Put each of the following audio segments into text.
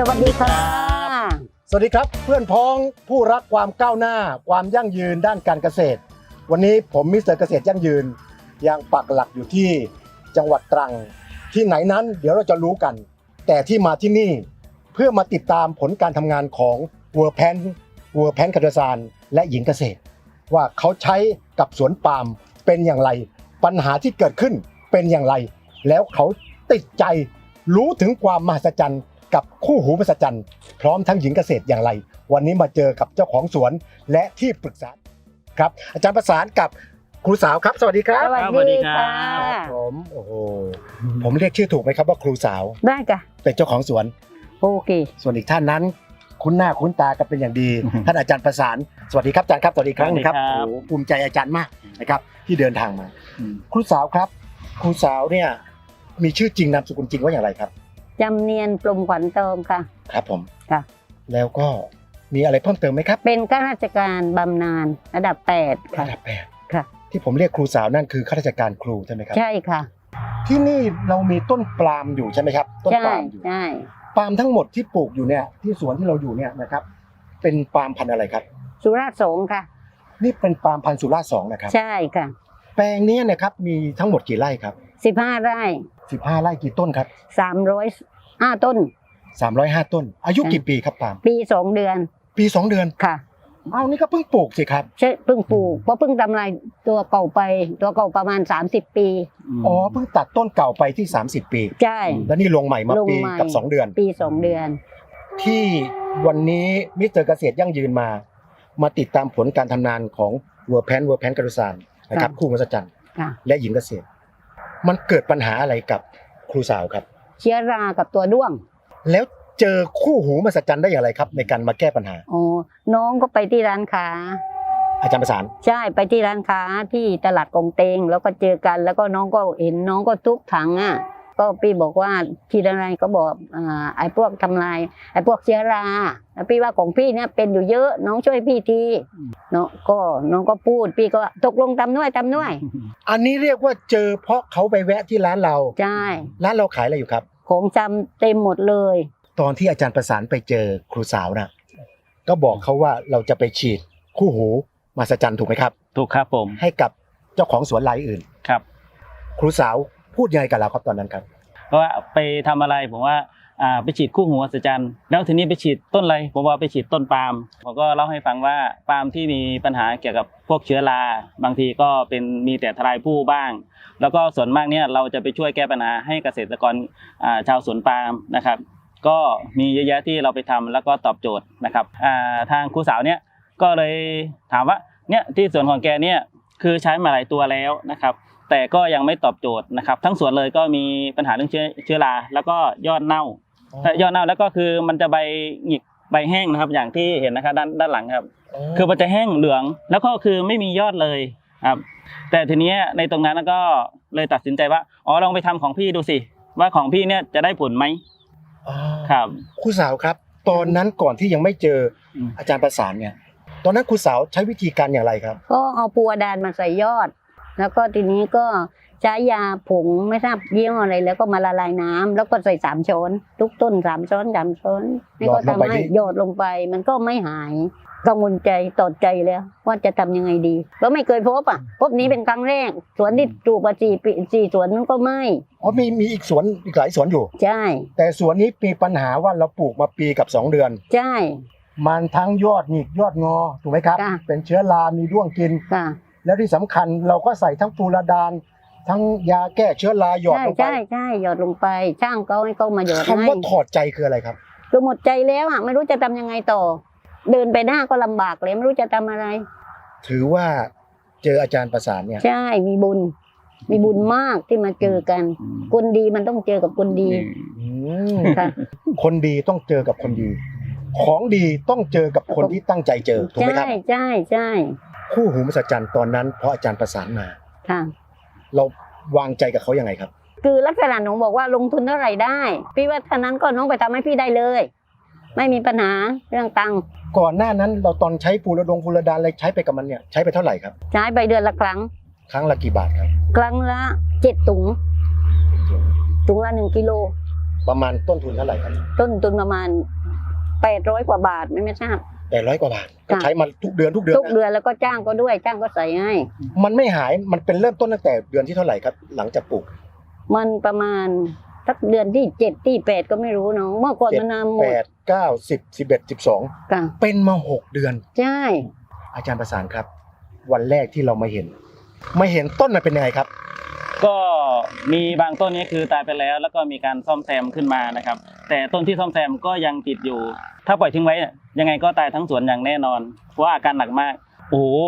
สวัสดีค่ะ สวัสดีครับเพื่อนพ้องผู้รักความก้าวหน้า ความยั่งยืนด้านการเกษตร วันนี้ผมมิสเตอร์เกษตรยั่งยืนยังปักหลักอยู่ที่จังหวัดตรัง ที่ไหนนั้นเดี๋ยวเราจะรู้กัน แต่ที่มาที่นี่เพื่อมาติดตามผลการทำงานของวัวแพนวัวแพนคาร์ซานและหญิงเกษตร ว่าเขาใช้กับสวนปาล์มเป็นอย่างไร ปัญหาที่เกิดขึ้นเป็นอย่างไร แล้วเขาติดใจรู้ถึงความมหัศจรรย์ กับคู่หูมหัศจรรย์พร้อมทั้งหญิงเกษตรอย่างไร วันนี้มาเจอกับเจ้าของสวนและที่ปรึกษาครับ อาจารย์ประสานกับครูสาวครับ สวัสดีครับสวัสสวัสดีดีครัค่ะบผมโอ้โหผมเรียกชื่อถูกไหมครับว่าครูสาวได้ค่ะเป็นเจ้าของสวนโอเค ส่วนอีกท่านนั้น คุ้นหน้าคุ้นตากันเป็นอย่างดีท่านอาจารย์ประสานสวัสดีครับอาจารย์ครับสวัสดีครั้งหนึงครับสวัสดีครับโอ้โหภูมิใจอาจารย์มากนะครับ ที่เดินทางมา ครูสาวครับ ครูสาวเนี่ยมีชื่อจริงนามสกุลจริงว่าอย่างไรครับ จำเนียนปลมขวัญเติมค่ะ ครับผมค่ะ แล้วก็มีอะไรเพิ่มเติมไหมครับ เป็นข้าราชการบำนาญระดับ8ค่ะ ระดับแปดค่ะ ที่ผมเรียกครูสาวนั่นคือข้าราชการครูใช่ไหมครับ ใช่ค่ะ ที่นี่เรามีต้นปาล์มอยู่ใช่ไหมครับ ต้นใช่ปาล์มอยู่ ใช่ปาล์มทั้งหมดที่ปลูกอยู่เนี่ยที่สวนที่เราอยู่เนี่ยนะครับ เป็นปาล์มพันธุ์อะไรครับ สุราษฎร์สงฆ์ค่ะ นี่เป็นปาล์มพันธุ์สุราษฎร์สองนะครับ ใช่ค่ะแปลงเนี้นะครับมีทั้งหมดกี่ไร่ครับ 15 ไร่ 15ไร่กี่ต้นครับ305ต้น 305 ต้น อายุกี่ปีครับปาล์มปี2เดือนปี 2 เดือนค่ะเอานี่ก็เพิ่งปลูกสิครับใช่เพิ่งปลูกเพราะเพิ่งทำลายตัวเก่าไป ตัวเก่าประมาณ 30 ปี อ๋อเพิ่งตัดต้นเก่าไปที่ 30 ปี ใช่ แล้วนี่ลงใหม่มาลงปีใหม่ กับ 2 เดือน ปี2เดือน ที่วันนี้มิสเตอร์เกษตรยั่งยืนมา มาติดตามผลการทำงานของเวอร์แพนเวอร์แพนกระสานนะครับค่ะ คู่มหัศจรรย์ค่ะ และหญิงเกษตร มันเกิดปัญหาอะไรกับครูสาวครับ เชื้อรากับตัวด้วง แล้วเจอคู่หูมหัศจรรย์ได้อย่างไรครับ ในการมาแก้ปัญหา อ๋อ น้องก็ไปที่ร้านค้า อาจารย์ประสาน ใช่ไปที่ร้านค้าที่ตลาดกงเตงแล้วก็เจอกัน แล้วก็น้องก็เห็นน้องก็ทุกถังอะ ก็พี่บอกว่าพี่อะไรก็บอกอ่าไอ้พวกทำลายไอ้พวกเชื้อราแล้วพี่ว่าของพี่เนี่ยเป็นอยู่เยอะน้องช่วยพี่ทีเนาะก็น้องก็พูดพี่ก็ตกลงทำด้วยทำด้วย อันนี้เรียกว่าเจอเพราะเขาไปแวะที่ร้านเราใช่ร้านเราขายอะไรอยู่ครับ ของจำเต็มหมดเลย ตอนที่อาจารย์ประสานไปเจอครูสาวนะก็บอกเขาว่าเราจะไปฉีดคู่หูมหัศจรรย์ถูกไหมครับ ถูกครับผมให้กับเจ้าของสวนรายอื่นครับ ครูสาว พูดยังไงกับเราครับตอนนั้นครับ เพราะว่าไปทำอะไรผมว่าอ่าไปฉีดคู่หัวสัจจันแล้วทีนี้ไปฉีดต้นอะไรผมว่าไปฉีดต้นปาล์มผมก็เล่าให้ฟังว่าปาล์มที่มีปัญหาเกี่ยวกับพวกเชื้อรา บางทีก็เป็นมีแต่ทลายผู้บ้าง แล้วก็ส่วนมากเนี่ยเราจะไปช่วยแก้ปัญหาให้เกษตรกรอ่าชาวสวนปาล์มนะครับ ก็มีเยอะแยะที่เราไปทำแล้วก็ตอบโจทย์นะครับอ่าทางครูสาวเนี่ยก็เลยถามว่าเนี่ยที่สวนของแกเนี่ยคือใช้มาหลายตัวแล้วนะครับ แต่ก็ยังไม่ตอบโจทย์นะครับ ทั้งสวนเลยก็มีปัญหาเรื่องเชื้อเชื้อรา แล้วก็ยอดเน่าถ้ายอดเน่าแล้วก็คือมันจะใบหงิกใบแห้งนะครับ อย่างที่เห็นนะครับด้านด้านหลังครับ คือมันจะแห้งเหลืองแล้วก็คือไม่มียอดเลยครับ แต่ทีเนี้ยในตรงนั้นก็เลยตัดสินใจว่าอ๋อลองไปทำของพี่ดูสิ ว่าของพี่เนี่ยจะได้ผลไหมอ๋อครับครูสาวครับ ตอนนั้นก่อนที่ยังไม่เจออืมอาจารย์ประสานเนี่ย ตอนนั้นครูสาวใช้วิธีการอย่างไรครับ ก็เอาปัวดานมาใส่ยอด แล้วก็ทีนี้ก็ใช้ยาผงไม่ทราบยี่ห้ออะไร แล้วก็มาละลายน้ำแล้วก็ใส่สามช้อนทุกต้นสามช้อนสามช้อนนี่ก็หยอดลงไปทำให้ดิหยอดลงไป มันก็ไม่หายกังวลใจตอดใจแล้วว่าจะทำยังไงดีแล้วไม่เคยพบอะ พบนี้เป็นครั้งแรก สวนที่ปลูกมาสี่ปีสี่สวนนั้นก็ไม่อ๋อมีมีอีกสวนอีกหลายสวนอยู่ ใช่ แต่สวนนี้มีปัญหาว่าเราปลูกมาปีกับ2เดือน ใช่ มันทั้งยอดหงิกยอดงอถูกไหมครับค่ะเป็นเชื้อรามีด้วงกินค่ะ แล้วที่สำคัญเราก็ใส่ทั้งฟูราดาน ทั้งยาแก้เชื้อราหยอดใช่ลงไปใช่ใช่หยอดลงไปช่างเขาให้เขามาหยอดคำให้ว่าถอดใจคืออะไรครับคือหมดใจแล้วอะไม่รู้จะทำยังไงต่อ เดินไปหน้าก็ลำบากเลยไม่รู้จะทำอะไร ถือว่าเจออาจารย์ประสานเนี่ยใช่มีบุญ มีบุญมากที่มาเจอกัน คนดีมันต้องเจอกับคนดีอืมค่ะคนดีต้องเจอกับคนดี ของดีต้องเจอกับคนที่ตั้งใจเจอถูกไหมใช่ครับใช่ใช่ คู่หูมหัศจรรย์ตอนนั้นเพราะอาจารย์ประสานมา ค่ะ เราวางใจกับเขายังไงครับ คือลักษณะหนูบอกว่าลงทุนเท่าไหร่ได้ พี่ว่าท่านั้นก็น้องไปทำให้พี่ได้เลย ไม่มีปัญหาเรื่องตังค์ก่อนหน้านั้นเราตอนใช้ฟูรดงฟูรดานอะไรใช้ไปกับมันเนี่ยใช้ไปเท่าไหร่ครับใช้ไปเดือนละครั้ง ครั้งละกี่บาทครับ ครั้งละเจ็ดถุงถุงละหนึ่งกิโล ประมาณต้นทุนเท่าไหร่ครับ ต้นทุนประมาณแปดร้อยกว่าบาทไม่ไม่ทราบ แปดร้อยกว่าบาทก็ค่ะใช้มาทุกเดือนทุกเดือนทุกนะเดือนแล้วก็จ้างก็ด้วยจ้างก็ใส่ให้ มันไม่หายมันเป็นเริ่มต้นตั้งแต่เดือนที่เท่าไหร่ครับ หลังจากปลูก มันประมาณสักเดือนที่เจ็ดที่แปดก็ไม่รู้เนาะเมื่อก่อนเจ็ดมันนำหมแปดดเก้าสิบสิบเอ็ดสิบสองค่ะเป็นมาหกเดือน ใช่ อาจารย์ประสานครับ วันแรกที่เรามาเห็นมาเห็นต้นมันเป็นยังไงครับ ก็มีบางต้นนี้คือตายไปแล้ว แล้วก็มีการซ่อมแซมขึ้นมานะครับ แต่ต้นที่ซ่อมแซมก็ยังติดอยู่ ถ้าปล่อยทิ้งไว้เนี่ ยยังไงก็ตายทั้งสวนอย่างแน่นอนเพราะว่าอาการหนักมาก โอ้โห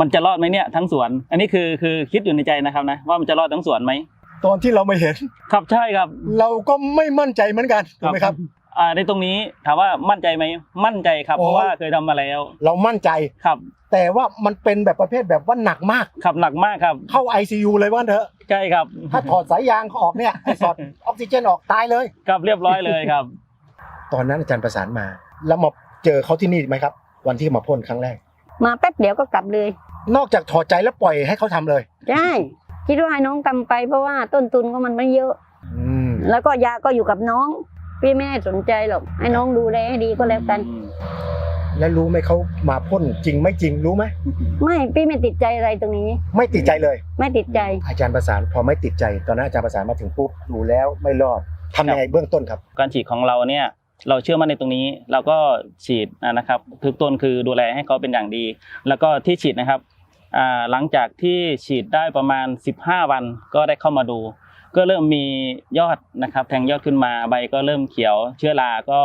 มันจะรอดไหมเนี่ยทั้งสวน อันนี้คือคือคิดอยู่ในใจนะครับนะว่ามันจะรอดทั้งสวนไหมตอนที่เรามาเห็นครับใช่ครับ เราก็ไม่มั่นใจเหมือนกันถูกไหมครับอ่าในตรงนี้ถามว่ามั่นใจไหมมั่นใจครับโอ้เพราะว่าเคยทำมาแล้ว เรามั่นใจครับ แต่ว่ามันเป็นแบบประเภทแบบว่าหนักมากขับหนักมากครับ เข้า ICU เลยว่างั้นเถอะใช่ครับ ถ้าถอดสายยางเขาออกเนี่ยให้ถอดออกซิเจนออกตายเลยครับเรียบร้อยเลยครับ ตอนนั้นอาจารย์ประสานมาแล้วมา เจอเขาที่นี่ไหมครับ วันที่มาพ่นครั้งแรก มาแป๊บเดียวก็กลับเลย นอกจากถอดใจแล้วปล่อยให้เขาทำเลยใช่คิดว่าให้น้องทำไปเพราะว่าต้นทุนก็มันไม่เยอะอืมแล้วก็ยาก็อยู่กับน้อง พี่ไม่ให้สนใจหรอกให้น้องดูแลให้ดีก็แล้วกัน แล้วรู้ไหมเขามาพ่นจริงไม่จริงรู้ไหมไม่พี่ไม่ติดใจอะไรตรงนี้ ไม่ติดใจเลย ไม่ติดใจ อาจารย์ประสานพอไม่ติดใจ ตอนนั้นอาจารย์ประสานมาถึงปุ๊บดูแล้วไม่รอดทำยังไงเบื้องต้นครับ การฉีดของเราเนี่ย เราเชื่อมั่นในตรงนี้ เราก็ฉีดนะครับทุกต้นคือดูแลให้เขาเป็นอย่างดี แล้วก็ที่ฉีดนะครับหลังจากที่ฉีดได้ประมาณ 15 วันก็ได้เข้ามาดู ก็เริ่มมียอดนะครับแทงยอดขึ้นมาใบก็เริ่มเขียว เชื้อราก็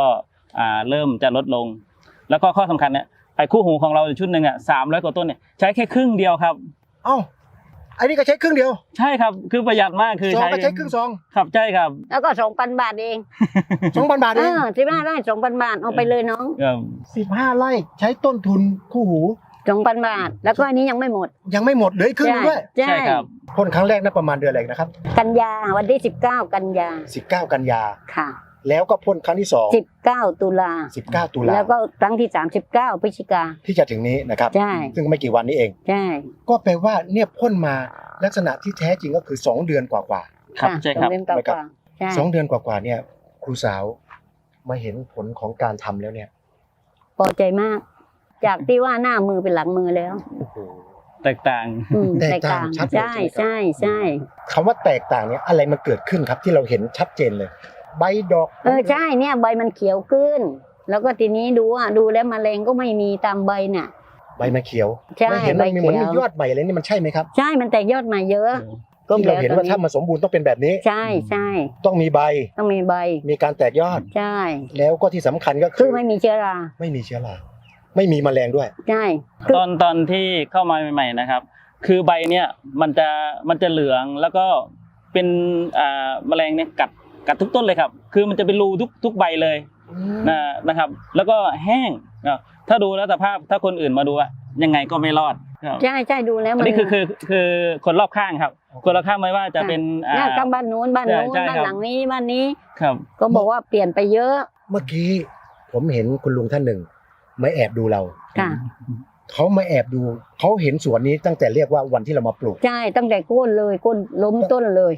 เริ่มจะลดลง แล้วก็ข้อสำคัญเนี่ยไอ้คู่หูของเราชุดหนึ่งอะสามร้อยกว่าต้นเนี่ยใช้แค่ครึ่งเดียวครับอ้า อ้นี่ก็ใช้ครึ่งเดียวใช่ครับคือประหยัดมากคือซองใช้ก็ใช้ครึ่งซองครับใช่ครับแล้วก็สองพันบาทเองสองพันบาทเอเองอสิบห้าไร่สองพันบาทเอาไปเลยน้องครับสิบห้าไร่ใช้ต้นทุนคู่หู สองพันบาท แล้วก็อันนี้ยังไม่หมดยังไม่หมดเหลืออีกครึ่งหนึงด้วยใช่ใช่ครับพ่นครั้งแรกนะประมาณเดือนอะไรนะครับกันยาวันที่สิบเก้ากันยา 19 กันยาค่ะ แล้วก็พ่นครั้งที่สิบเก้าตุลา2 19ตุลาแล้วก็ครั้งที่สามสิบเก้าพฤศจิกา ที่จะถึงนี้นะครับ ใช่ ซึ่งไม่กี่วันนี้เอง ใช่ ก็แปลว่าเนี่ยพ่นมาลักษณะที่แท้จริงก็คือ2เดือนกว่า ครับะใช่ครับสองเดือนกว่านะครับ ๆใช่ๆสองเดือนกว่าๆเนี่ย ครูสาวมาเห็นผลของการทำแล้วเนี่ยพอใจมาก จากที่ว่าหน้ามือเป็นหลังมือแล้ว โอ้โห แตกต่าง อืมแตกต่างแตชัดเลยใช่ใช่ไหมครับ ใช่ใช่คำว่าแตกต่างเนี่ยอะไรมันเกิดขึ้นครับที่เราเห็นชัดเจนเลย ใบดอกเออใช่เนี่ยใบมันเขียวขึ้น แล้วก็ทีนี้ดูอะดูแล้วแมลงก็ไม่มีตามใบเนี่ยใบมันเขียวใช่ไม่เห็นใบมันมีเหมือนเขียวมียอดใบอะไรนี่มันใช่ไหมครับ ใช่มันแตกยอดมาเยอะ ก็ที่เราเห็นว่าถ้ามันสมบูรณ์ต้องเป็นแบบนี้ ใช่ใช่ต้องมีใบต้องมีใบ มีการแตกยอดใช่ แล้วก็ที่สำคัญก็คืคืออไม่มีเชื้อราไม่มีเชื้อราไม่มีแมลงด้วยใช่คือตอนตอนที่เข้ามาใหม่ๆนะครับ คือใบเนี่ยมันจะมันจะเหลืองแล้วก็เป็นอ่าแมลงเนี่ยกัด กัดทุกต้นเลยครับ คือมันจะเป็นรูทุกทุกใบเลยนะนะครับ แล้วก็แห้งนะถ้าดูแล้วสภาพถ้าคนอื่นมาดูอะยังไงก็ไม่รอดครับใช่ใช่ดูแล้วอัมันนนี้คือคือคือคนรอบข้างครับ คนรอบข้างไม่ว่าจะเป็นอ่าหน้าข้างบ้านนู้นบ้านนู้นใช่ใช่บ้านครับหลังนี้บ้านนี้ครับ ก็บอกว่าเปลี่ยนไปเยอะ เมื่อกี้ผมเห็นคุณลุงท่านหนึ่งมาแอบดูเราค่ะเขามาแอบดูเขาเห็นสวนนี้ตั้งแต่เรียกว่าวันที่เรามาปลูกใช่ตั้งแต่ก้นเลยก้นล้มต้นเลย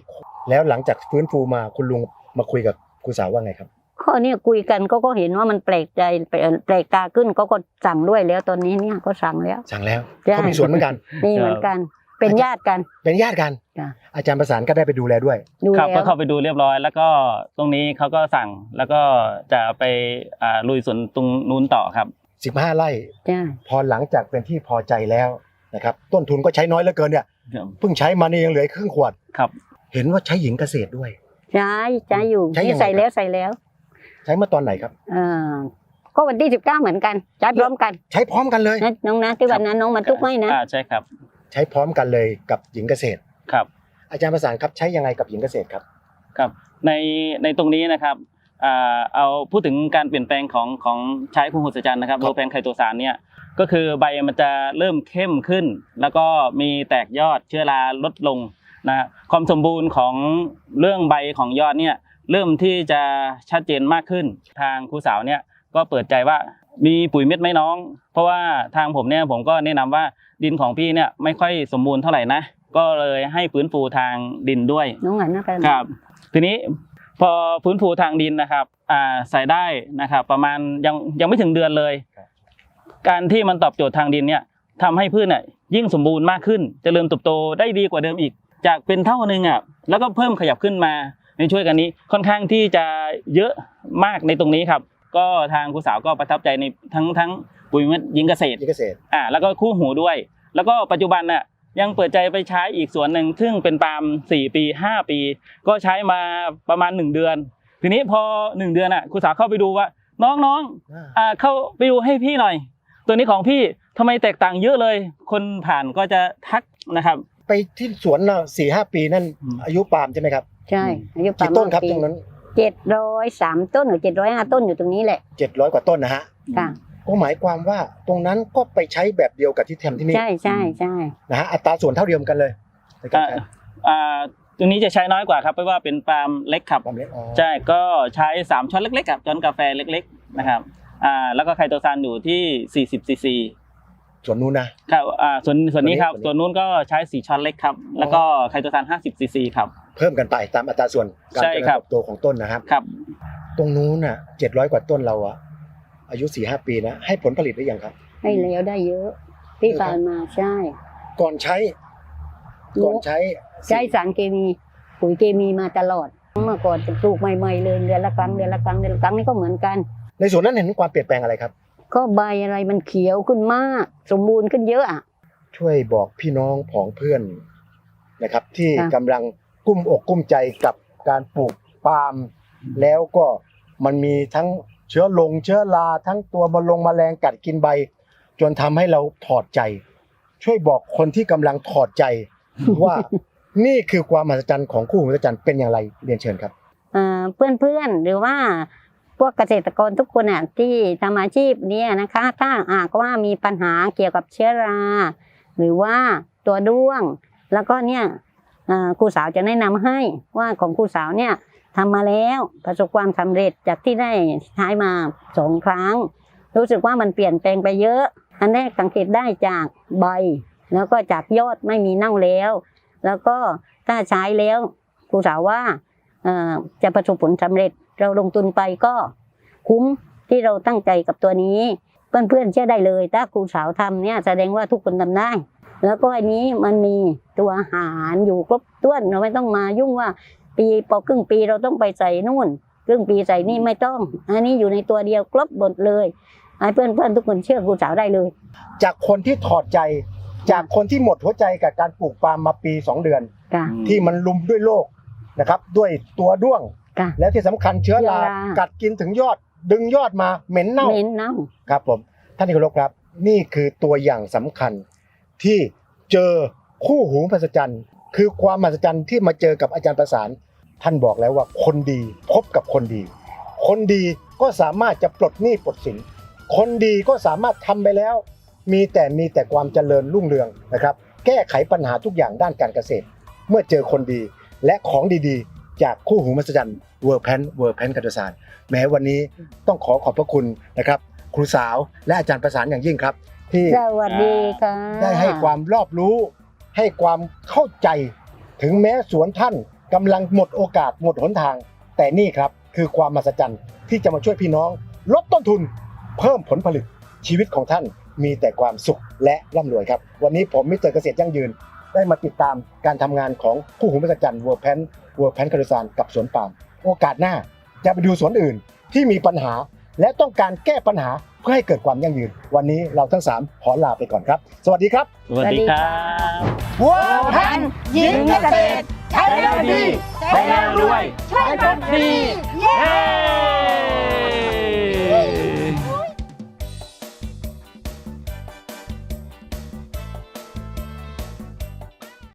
แล้วหลังจากฟื้นฟูมาคุณลุง มาคุยกับครูสาวว่าไงครับข้อเนี้ยคุยกันก็ก็เห็นว่ามันแปลกใจแปลกแปลกตาขึ้นก็ก็สั่งด้วยแล้วตอนนี้เนี่ยก็สั่งแล้ว สั่งแล้วใช่เขามีสวนเหมือนกันนี่เหมือนกัน เป็นญาติกัน เป็นญาติกันจ้ะอาจารย์ประสานก็ได้ไปดูแลด้วยดูครับแล้ก็วเข้าไปดูเรียบร้อย แล้วก็ตรงนี้เขาก็สั่งแล้วก็จะไปอ่าลุยสวนตรงนู้นต่อครับ15ไร่ใช่พอหลังจากเป็นที่พอใจแล้วนะครับ ต้นทุนก็ใช้น้อยเหลือเกินเนี่ยครับเพิ่งใช้มานี่ยังเหลือครึ่งขวดครับ เห็นว่าใช้หญิงเกษตรด้วย ใช่ใช่อยู่ใช้ยังไงนี่ใส่แล้วใส่แล้วใช้เมื่อตอนไหนครับ เออก็วันที่สิบเก้าเหมือนกันใช้พร้อมกันใช้พร้อมกันเลย นะน้องนะที่วันนั้นน้องมาทุกไม่นะ อ่าใช่ครับใช้พร้อมกันเลยกับหญิงเกษตร ครับ อาจารย์ประสานครับใช้ยังไงกับหญิงเกษตรครับ ครับในในตรงนี้นะครับอ่าเอาพูดถึงการเปลี่ยนแปลงของของใช้คู่หูสจันนะครับครับโลแพนไคโตซานเนี่ยก็คือใบมันจะเริ่มเข้มขึ้น แล้วก็มีแตกยอดเชื้อราลดลง นะความสมบูรณ์ของเรื่องใบของยอดเนี่ยเริ่มที่จะชัดเจนมากขึ้น ทางครูสาวเนี่ยก็เปิดใจว่ามีปุ๋ยเม็ดไหมน้อง เพราะว่าทางผมเนี่ยผมก็แนะนำว่าดินของพี่เนี่ยไม่ค่อยสมบูรณ์เท่าไหร่นะก็เลยให้ฟื้นฟูทางดินด้วยน้องหันหน้าไปครับ ทีนี้พอฟื้นฟูทางดินนะครับอ่าใส่ได้นะครับ ประมาณยังยังไม่ถึงเดือนเลยครับการที่มันตอบโจทย์ทางดินเนี่ยทำให้พืชเนี่ยยิ่งสมบูรณ์มากขึ้นเจริญเติบโตได้ดีกว่าเดิมอีก จากเป็นเท่านึงอะแล้วก็เพิ่มขยับขึ้นมาในช่วยกันนี้ค่อนข้างที่จะเยอะมากในตรงนี้ครับ ก็ทางครูสาวก็ประทับใจในทั้งทั้งปุ๋ยเม็ดยิงเกษตรที่เกษตรอ่าแล้วก็คู่หูด้วย แล้วก็ปัจจุบันน่ะยังเปิดใจไปใช้อีกส่วนหนึ่งซึ่งเป็นปาล์ม4 ปี 5 ปี ก็ใช้มาประมาณ 1 เดือน ทีนี้พอ 1 เดือนอะครูสาวเข้าไปดูว่า น้องน้องอ่าเข้าไปดูให้พี่หน่อย ตัวนี้ของพี่ทำไมแตกต่างเยอะเลย คนผ่านก็จะทักนะครับ ไปที่สวนเราสี่ห้าปีนั่นอืม อายุปาล์มใช่ไหมครับใช่อายุประกี่มาต้นณครับปีตรงนั้นเจ็ดร้อยสามต้นหรือเจ็ดร้อยห้าต้นอยู่ตรงนี้แหละเจ็ดร้อยกว่าต้นนะฮะค่ะก็หมายความว่าตรงนั้นก็ไปใช้แบบเดียวกับที่ทำที่นี่ใช่ใช่ใช่นะฮะอัตราส่วนเท่าเดียวกันเลยในการอ่าใช้อ่าตรงนี้จะใช้น้อยกว่าครับเพราะว่าเป็นปาล์มเล็กครับ ความเล็กอ๋อใช่ก็ใช้ 3 ช้อนเล็กๆกับช้อนกาแฟเล็กๆนะครับอ่าแล้วก็ไคโตซานอยู่ที่ 40ซีซี ส่วนนู้นนะครับอ่าส่วนส่วนนี้ครับส่ส่ววนนนี้นู้นก็ใช้4ช้อนเล็กครับ แล้วก็ไคโตซาน50ซีซีครับเพิ่มกันไปตามอัตราส่วนการใช่เจริญครับเติบโตของต้นนะครับครับ ตรงนู้นน่ะเจ็ดร้อยกว่าต้นเราอะอายุสี่ห้าปีนะให้ผลผลิตหรือยังครับ ให้แล้วได้เยอะที่ผ่านมาใช่ ก่อนใช้ ก่อนใช้ ใช้สารเคมีปุ๋ยเคมีมาตลอดเมื่อก่อนจะปลูกใหม่ๆเลยเดือนละครั้งเดือนละครั้งเดือนละครั้งนี่ก็เหมือนกัน ในส่วนนั้นเห็นความเปลี่ยนแปลงอะไรครับ ก็ใบอะไรมันเขียวขึ้นมาก สมบูรณ์ขึ้นเยอะอะช่วยบอกพี่น้องผองเพื่อนนะครับ ที่ค่ะกำลังกุ้มอกกุ้มใจกับการปลูกปาล์มแล้วก็มันมีทั้งเชื้อลงเชื้อราทั้งตัวมะลงแมลงกัดกินใบ จนทำให้เราถอดใจ ช่วยบอกคนที่กำลังถอดใจ ว่านี่คือความมหัศจรรย์ของคู่หูมหัศจรรย์เป็นอย่างไรเรียนเชิญครับ เพื่อนเพื่อนๆหรือว่า พวกเกษตรกรทุกคนอะที่ทำอาชีพนี้นะคะ ถ้าหากว่ามีปัญหาเกี่ยวกับเชื้อรา หรือว่าตัวด้วง แล้วก็เนี่ยครูสาวจะแนะนำให้ว่าของครูสาวเนี่ยทำมาแล้วประสบความสำเร็จจากที่ได้ใช้มาสองครั้ง รู้สึกว่ามันเปลี่ยนแปลงไปเยอะ อันแรกสังเกตได้จากใบ แล้วก็จากยอดไม่มีเน่าแล้ว แล้วก็ถ้าใช้แล้วครูสาวว่าจะประสบผลสำเร็จ เราลงทุนไปก็คุ้มที่เราตั้งใจกับตัวนี้ เพื่อนๆเชื่อได้เลย ถ้าครูสาวทำเนี่ยแสดงว่าทุกคนทำได้ แล้วก็อันนี้มันมีตัวอาหารอยู่ครบถ้วนเราไม่ต้องมายุ่งว่าปีพอครึ่งปีเราต้องไปใส่นู่นครึ่งปีใส่นี่ไม่ต้อง อันนี้อยู่ในตัวเดียวครบหมดเลยให้เพื่อนๆทุกคนเชื่อครูสาวได้เลย จากคนที่ถอดใจ จากคนที่หมดหัวใจกับการปลูกปาล์มมาปี 2 เดือนค่ะที่มันลุมด้วยโรคนะครับ ด้วยตัวด้วง ค่ะและที่สำคัญเชื้อราเชื้อรา กัดกินถึงยอด ดึงยอดมาเหม็นเน่าเน้นเน่า ครับผมท่านที่เคารพครับ นี่คือตัวอย่างสำคัญที่เจอคู่หูมหัศจรรย์ คือความมหัศจรรย์ที่มาเจอกับอาจารย์ประสาน ท่านบอกแล้วว่าคนดีพบกับคนดี คนดีก็สามารถจะปลดหนี้ปลดสิน คนดีก็สามารถทำไปแล้ว มีแต่มีแต่ความเจริญรุ่งเรืองนะครับ แก้ไขปัญหาทุกอย่างด้านการเกษตร เมื่อเจอคนดีและของดีๆ จากคู่หูมหัศจรรย์เวอร์แพนเวอร์แพนกัตสารแม้วันนี้ต้องขอขอบพระคุณนะครับ ครูสาวและอาจารย์ประสานอย่างยิ่งครับ ที่สวัสดีค่ะได้ให้ความรอบรู้ ให้ความเข้าใจ ถึงแม้สวนท่านกำลังหมดโอกาสหมดหนทาง แต่นี่ครับคือความมหัศจรรย์ที่จะมาช่วยพี่น้องลดต้นทุน เพิ่มผลผลิตชีวิตของท่านมีแต่ความสุขและร่ำรวยครับ วันนี้ผมมิสเตอร์เกษตรยั่งยืน ได้มาติดตามการทำงานของผู้หูมหัศจรรย์วัวแพนวัวแพนคาริซานกับสวนปาล์มโอกาสหน้าจะไปดูสวนอื่นที่มีปัญหาและต้องการแก้ปัญหาเพื่อให้เกิดความยั่งยืน วันนี้เราทั้งสามขอลาไปก่อนครับ สวัสดีครับ สวัสดีครับวัวแพนยิงเกษตรใช้แล้วดีใช้แล้วรวยใช้แล้วดีเย้